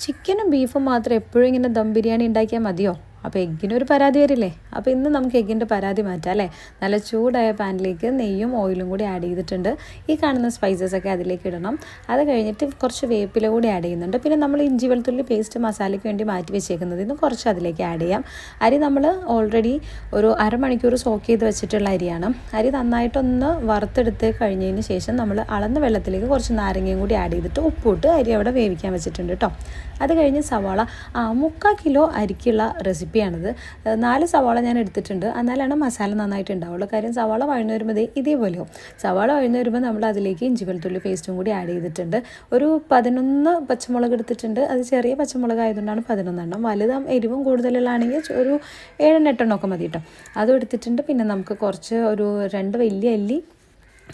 ചിക്കനും ബീഫും മാത്രം എപ്പോഴും ഇങ്ങനെ ദം ബിരിയാണി ഉണ്ടാക്കിയാൽ മതിയോ? അപ്പോൾ എഗ്ഗിനൊരു പരാതി വരില്ലേ? അപ്പോൾ ഇന്ന് നമുക്ക് എഗ്ഗിന്റെ പരാതി മാറ്റാം അല്ലേ? നല്ല ചൂടായ പാനിലേക്ക് നെയ്യും ഓയിലും കൂടി ആഡ് ചെയ്തിട്ടുണ്ട്. ഈ കാണുന്ന സ്പൈസസ് ഒക്കെ അതിലേക്ക് ഇടണം. അത് കഴിഞ്ഞിട്ട് കുറച്ച് വേപ്പില കൂടി ആഡ് ചെയ്യുന്നുണ്ട്. പിന്നെ നമ്മൾ ഇഞ്ചി വെളുത്തുള്ളി പേസ്റ്റ് മസാലയ്ക്ക് വേണ്ടി മാറ്റി വെച്ചേക്കുന്നത് ഇന്ന് കുറച്ച് അതിലേക്ക് ആഡ് ചെയ്യാം. അരി നമ്മൾ ഓൾറെഡി ഒരു അരമണിക്കൂർ സോക്ക് ചെയ്ത് വെച്ചിട്ടുള്ള അരിയാണ്. അരി നന്നായിട്ടൊന്ന് വറുത്തെടുത്ത് കഴിഞ്ഞതിന് ശേഷം നമ്മൾ അളന്ന വെള്ളത്തിലേക്ക് കുറച്ച് നാരങ്ങയും കൂടി ആഡ് ചെയ്തിട്ട് ഉപ്പിട്ട് അരി അവിടെ വേവിക്കാൻ വെച്ചിട്ടുണ്ട് കേട്ടോ. അത് കഴിഞ്ഞ് സവാള മുക്കാൽ കിലോ അരിക്കുള്ള റെസിപ്പിയാണിത്. നാല് സവാള ഞാൻ എടുത്തിട്ടുണ്ട്. എന്നാലാണ് മസാല നന്നായിട്ട് ഉണ്ടാവുള്ളൂ. കാര്യം സവാള വഴന്നു വരുമ്പോൾ ഇതേപോലെ സവാള വഴന്നു വരുമ്പോൾ നമ്മൾ അതിലേക്ക് ഇഞ്ചി വെളുത്തുള്ളി പേസ്റ്റും കൂടി ആഡ് ചെയ്തിട്ടുണ്ട്. ഒരു പതിനൊന്ന് പച്ചമുളക് എടുത്തിട്ടുണ്ട്. അത് ചെറിയ പച്ചമുളക് ആയതുകൊണ്ടാണ് പതിനൊന്നെണ്ണം. വലുത് എരിവും കൂടുതലുള്ളതാണെങ്കിൽ ഒരു ഏഴെണ്ണം എട്ടെണ്ണമൊക്കെ മതി കേട്ടോ അതും എടുത്തിട്ടുണ്ട്. പിന്നെ നമുക്ക് കുറച്ച് ഒരു രണ്ട് വലിയ അല്ലി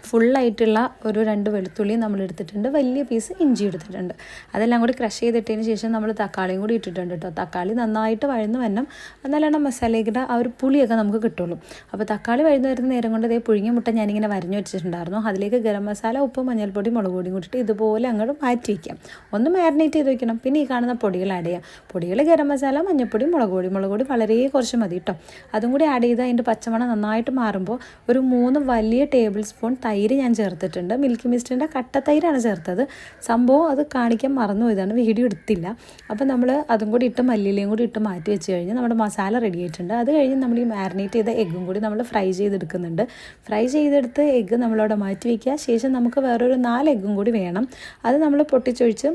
ഫുള്ളായിട്ടുള്ള ഒരു രണ്ട് വെളുത്തുള്ളി നമ്മൾ എടുത്തിട്ടുണ്ട്. വലിയ പീസ് ഇഞ്ചി എടുത്തിട്ടുണ്ട്. അതെല്ലാം കൂടി ക്രഷ് ചെയ്തിട്ടതിന് ശേഷം നമ്മൾ തക്കാളിയും കൂടി ഇട്ടിട്ടുണ്ട് കേട്ടോ. തക്കാളി നന്നായിട്ട് വഴന്ന് വരണം. എന്നാലാണ് മസാലയുടെ ആ ഒരു പുളിയൊക്കെ നമുക്ക് കിട്ടുള്ളൂ. അപ്പോൾ തക്കാളി വഴന്ന് വരുന്ന നേരം കൊണ്ട് അതേ പുഴുങ്ങിയ മുട്ട ഞാനിങ്ങനെ വരഞ്ഞു വെച്ചിട്ടുണ്ടായിരുന്നു. അതിലേക്ക് ഗരം മസാല ഉപ്പ് മഞ്ഞൾപ്പൊടി മുളക് പൊടിയും കൂട്ടിയിട്ട് ഇതുപോലെ അങ്ങോട്ട് മാറ്റി വയ്ക്കാം. ഒന്ന് മാരിനേറ്റ് ചെയ്ത് വെക്കണം. പിന്നെ ഈ കാണുന്ന പൊടികൾ ആഡ് ചെയ്യാം. പൊടികൾ ഗരം മസാല മഞ്ഞൾപ്പൊടി മുളക് പൊടി മുളക് പൊടി വളരെ കുറച്ച് മതി കേട്ടോ. അതും കൂടി ആഡ് ചെയ്ത് അതിന്റെ പച്ചമണം നന്നായിട്ട് മാറുമ്പോൾ ഒരു മൂന്ന് വലിയ ടേബിൾ സ്പൂൺ തൈര് ഞാൻ ചേർത്തിട്ടുണ്ട്. മിൽക്കി മിസ്റ്റിന്റെ കട്ട തൈരാണ് ചേർത്തത്. സംഭവം അത് കാണിക്കാൻ മറന്നു പോയതാണ് വീഡിയോ എടുത്തില്ല. അപ്പോൾ നമ്മൾ അതും കൂടി ഇട്ട് മല്ലിയിലയും കൂടി ഇട്ട് മാറ്റി വെച്ച് കഴിഞ്ഞാൽ നമ്മുടെ മസാല റെഡി ആയിട്ടുണ്ട്. അത് കഴിഞ്ഞ് നമ്മൾ ഈ മാരിനേറ്റ് ചെയ്ത എഗ്ഗും കൂടി നമ്മൾ ഫ്രൈ ചെയ്തെടുക്കുന്നുണ്ട്. ഫ്രൈ ചെയ്തെടുത്ത് എഗ്ഗ് നമ്മളവിടെ മാറ്റി വയ്ക്കുക ശേഷം നമുക്ക് വേറൊരു നാല് എഗ്ഗും കൂടി വേണം. അത് നമ്മൾ പൊട്ടിച്ചൊഴിച്ച്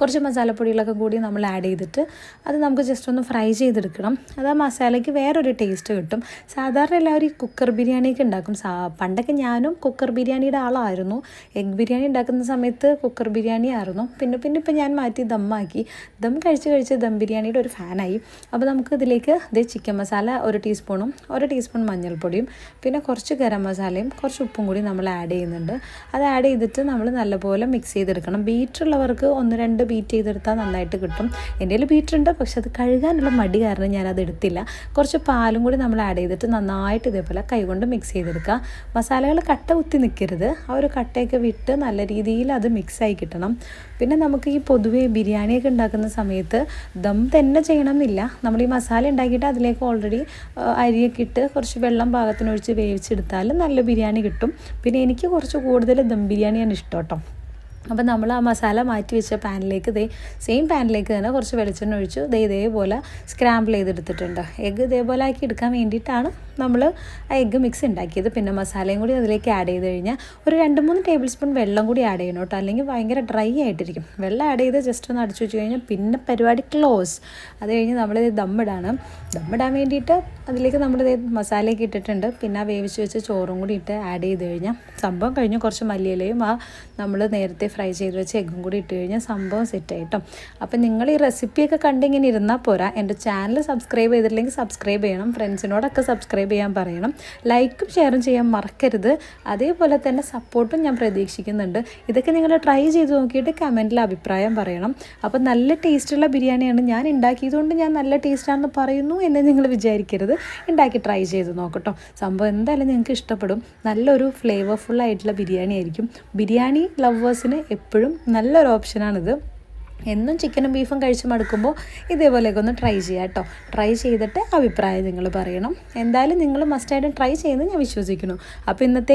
കുറച്ച് മസാലപ്പൊടികളൊക്കെ കൂടി നമ്മൾ ആഡ് ചെയ്തിട്ട് അത് നമുക്ക് ജസ്റ്റ് ഒന്ന് ഫ്രൈ ചെയ്തെടുക്കണം. അത് ആ മസാലയ്ക്ക് വേറൊരു ടേസ്റ്റ് കിട്ടും. സാധാരണ എല്ലാവരും ഈ കുക്കർ ബിരിയാണിയൊക്കെ ഉണ്ടാക്കും. പണ്ടൊക്കെ ഞാനും കുക്കർ ബിരിയാണിയുടെ ആളായിരുന്നു. എഗ് ബിരിയാണി ഉണ്ടാക്കുന്ന സമയത്ത് കുക്കർ ബിരിയാണി ആയിരുന്നു. പിന്നെ പിന്നെ ഇപ്പം ഞാൻ മാറ്റി ദമ്മാക്കി ദം കഴിച്ച് കഴിച്ച് ദം ബിരിയാണിയുടെ ഒരു ഫാനായി അപ്പോൾ നമുക്ക് ഇതിലേക്ക് ഇത് ചിക്കൻ മസാല ഒരു ടീസ്പൂണും ഒരു ടീസ്പൂൺ മഞ്ഞൾപ്പൊടിയും പിന്നെ കുറച്ച് ഗരം മസാലയും കുറച്ച് ഉപ്പും കൂടി നമ്മൾ ആഡ് ചെയ്യുന്നുണ്ട്. അത് ആഡ് ചെയ്തിട്ട് നമ്മൾ നല്ലപോലെ മിക്സ് ചെയ്തെടുക്കണം. ബീറ്റുള്ളവർക്ക് ഒന്ന് രണ്ട് ബീറ്റ് ചെയ്തെടുത്താൽ നന്നായിട്ട് കിട്ടും. എന്റെ കയ്യിൽ ബീറ്റർ ഉണ്ട് പക്ഷെ അത് കഴുകാനുള്ള മടി കാരണം ഞാനത് എടുത്തില്ല. കുറച്ച് പാലും കൂടി നമ്മൾ ആഡ് ചെയ്തിട്ട് നന്നായിട്ട് ഇതേപോലെ കൈകൊണ്ട് മിക്സ് ചെയ്തെടുക്കുക. മസാലകൾ കട്ട കുത്തി നിൽക്കരുത്. ആ ഒരു കട്ടയൊക്കെ വിട്ട് നല്ല രീതിയിൽ അത് മിക്സായി കിട്ടണം. പിന്നെ നമുക്ക് ഈ പൊതുവെ ബിരിയാണിയൊക്കെ ഉണ്ടാക്കുന്ന സമയത്ത് ദം തന്നെ ചെയ്യണം എന്നില്ല നമ്മൾ ഈ മസാല ഉണ്ടാക്കിയിട്ട് അതിലേക്ക് ഓൾറെഡി അരിയൊക്കെ ഇട്ട് കുറച്ച് വെള്ളം പാകത്തിനൊഴിച്ച് വേവിച്ചെടുത്താൽ നല്ല ബിരിയാണി കിട്ടും. പിന്നെ എനിക്ക് കുറച്ച് കൂടുതൽ ദം ബിരിയാണിയാണ് ഇഷ്ടം കേട്ടോ. അപ്പോൾ നമ്മൾ ആ മസാല മാറ്റി വെച്ച പാനിലേക്ക് ദേ സെയിം പാനിലേക്ക് തന്നെ കുറച്ച് വെളിച്ചെണ്ണ ഒഴിച്ചു. ദേ ഇതേപോലെ സ്ക്രാമ്പിൾ ചെയ്തെടുത്തിട്ടുണ്ട്. എഗ്ഗ് ഇതേപോലെ ആക്കി എടുക്കാൻ വേണ്ടിയിട്ടാണ് നമ്മൾ എഗ്ഗ് മിക്സ് ഉണ്ടാക്കിയത്. പിന്നെ മസാലയും കൂടി അതിലേക്ക് ആഡ് ചെയ്ത് കഴിഞ്ഞാൽ ഒരു രണ്ട് മൂന്ന് ടേബിൾ സ്പൂൺ വെള്ളം കൂടി ആഡ് ചെയ്യണം കേട്ടോ. അല്ലെങ്കിൽ ഭയങ്കര ഡ്രൈ ആയിട്ടിരിക്കും. വെള്ളം ആഡ് ചെയ്ത് ജസ്റ്റ് ഒന്ന് അടിച്ചു വെച്ച് കഴിഞ്ഞാൽ പിന്നെ പരിപാടി ക്ലോസ് അത് കഴിഞ്ഞ് നമ്മൾ ദമ്മിടാണ് ദമ്മിടാൻ വേണ്ടിയിട്ട് അതിലേക്ക് നമ്മൾ മസാലയൊക്കെ ഇട്ടിട്ടുണ്ട്. പിന്നെ ആ വേവിച്ച് വെച്ച് ചോറും കൂടി ഇട്ട് ആഡ് ചെയ്ത് കഴിഞ്ഞാൽ സംഭവം കഴിഞ്ഞ്. കുറച്ച് മല്ലിയിലയും ആ നമ്മൾ നേരത്തെ ഫ്രൈ ചെയ്ത് വെച്ച് എഗ്ഗും കൂടി ഇട്ട് കഴിഞ്ഞാൽ സംഭവം സെറ്റ് ആയിട്ടോ അപ്പം നിങ്ങൾ ഈ റെസിപ്പിയൊക്കെ കണ്ടിങ്ങനെ ഇരുന്നാൽ പോരാ. എന്റെ ചാനൽ സബ്സ്ക്രൈബ് ചെയ്തിട്ടില്ലെങ്കിൽ സബ്സ്ക്രൈബ് ചെയ്യണം. ഫ്രണ്ട്സിനോടൊക്കെ സബ്സ്ക്രൈബ് ചെയ്യാൻ പറയണം. ലൈക്കും ഷെയറും ചെയ്യാൻ മറക്കരുത്. അതേപോലെ തന്നെ സപ്പോർട്ടും ഞാൻ പ്രതീക്ഷിക്കുന്നുണ്ട്. ഇതൊക്കെ നിങ്ങൾ ട്രൈ ചെയ്ത് നോക്കിയിട്ട് കമന്റിൽ അഭിപ്രായം പറയണം. അപ്പോൾ നല്ല ടേസ്റ്റുള്ള ബിരിയാണിയാണ് ഞാൻ ഉണ്ടാക്കിയതുകൊണ്ട് ഞാൻ നല്ല ടേസ്റ്റാണെന്ന് പറയുന്നു എന്ന് നിങ്ങൾ വിചാരിക്കരുത്. ഉണ്ടാക്കി ട്രൈ ചെയ്ത് നോക്കട്ടോ. സംഭവം എന്തായാലും നിങ്ങൾക്ക് ഇഷ്ടപ്പെടും. നല്ലൊരു ഫ്ലേവർഫുൾ ആയിട്ടുള്ള ബിരിയാണി ആയിരിക്കും ബിരിയാണി ലവേഴ്സിന് എപ്പോഴും നല്ലൊരു ഓപ്ഷനാണിത് എന്നും ചിക്കനും ബീഫും കഴിച്ച് മടുക്കുമ്പോൾ ഇതേപോലെയൊക്കെ ഒന്ന് ട്രൈ ചെയ്യാം കേട്ടോ. ട്രൈ ചെയ്തിട്ട് അഭിപ്രായം നിങ്ങൾ പറയണം. എന്തായാലും നിങ്ങൾ മസ്റ്റായിട്ടും ട്രൈ ചെയ്യുന്നത് ഞാൻ വിശ്വസിക്കുന്നു. അപ്പോൾ ഇന്നത്തെ